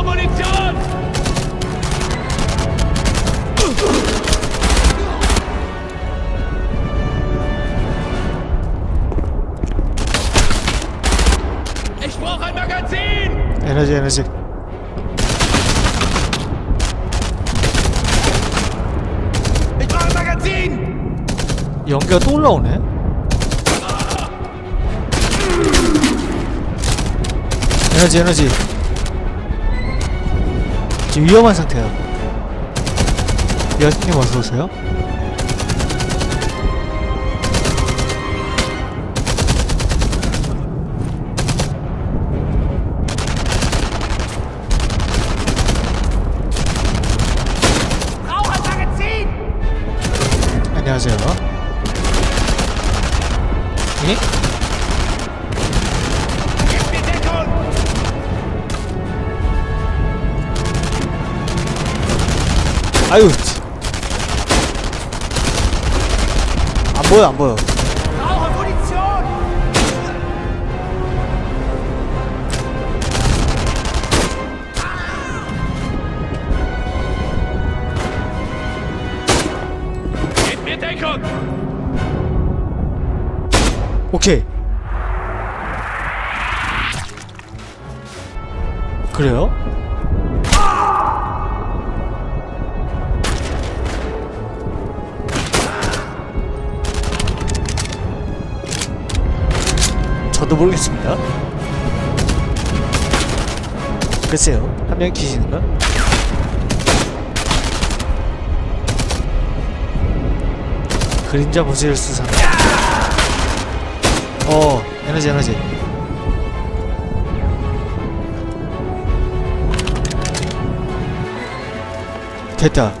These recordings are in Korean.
Munition! Ich brauche ein Magazin! 에너지 에너지 Ich brauche ein Magazin! 연기가 또 올라오네 에너지 에너지 지금 위험한 상태야 여신님 어서오세요! 안녕하세요 예? 아유 치. 안 보여 안 보여! 오케이 그래요? 저도 모르겠습니다 글쎄요 한명 계시는가? 그림자 무지를 쓰상 어 에너지 에너지 됐다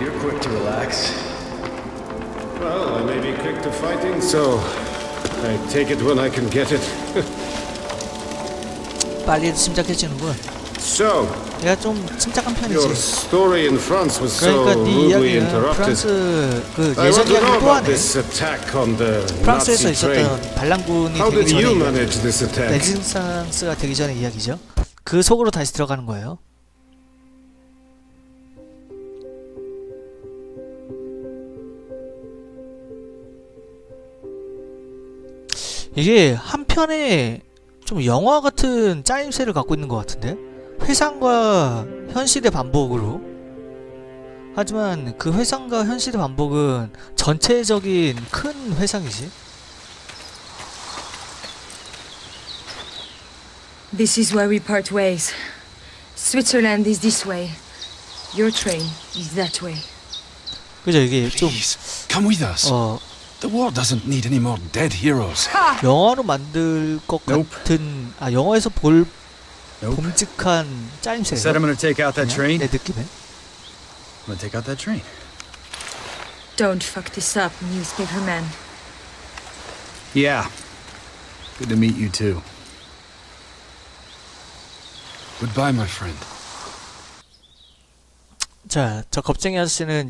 You're quick to relax. Well, I may be quick to fighting, so I take it when I can get it. 빨리 침착해지는군 So, 얘가 좀 침착한 your 편이지 story in France was so 그러니까 네 rudely 이야기는 interrupted. 프랑스 그 I 예전 want to know 이야기를 또 about 하네 this attack on the 프랑스에서 Nazi train. 있었던 반란군이 How 되기 did 전에 you 이야기. manage this attack? 레지스탕스가 되기 전에 이야기죠 그 속으로 다시 들어가는 거예요 이게 한편에 좀 영화 같은 짜임새를 갖고 있는 것 같은데 회상과 현실의 반복으로 하지만 그 회상과 현실의 반복은 전체적인 큰 회상이지 This is where we part ways. Switzerland is this way. Your train is that way. 그죠 이게 좀 Please, come with us. 어, The war doesn't need any more dead heroes. 영화로 만들 것 Nope. 같은 아 영화에서 볼 Nope. 봄직한 짜임새 Said I'm gonna take out that train. 내 느낌에 I'm gonna take out that train. Don't fuck this up, newspaper man. Yeah. Good to meet you too. Goodbye, my friend. 자 저 겁쟁이 아저씨는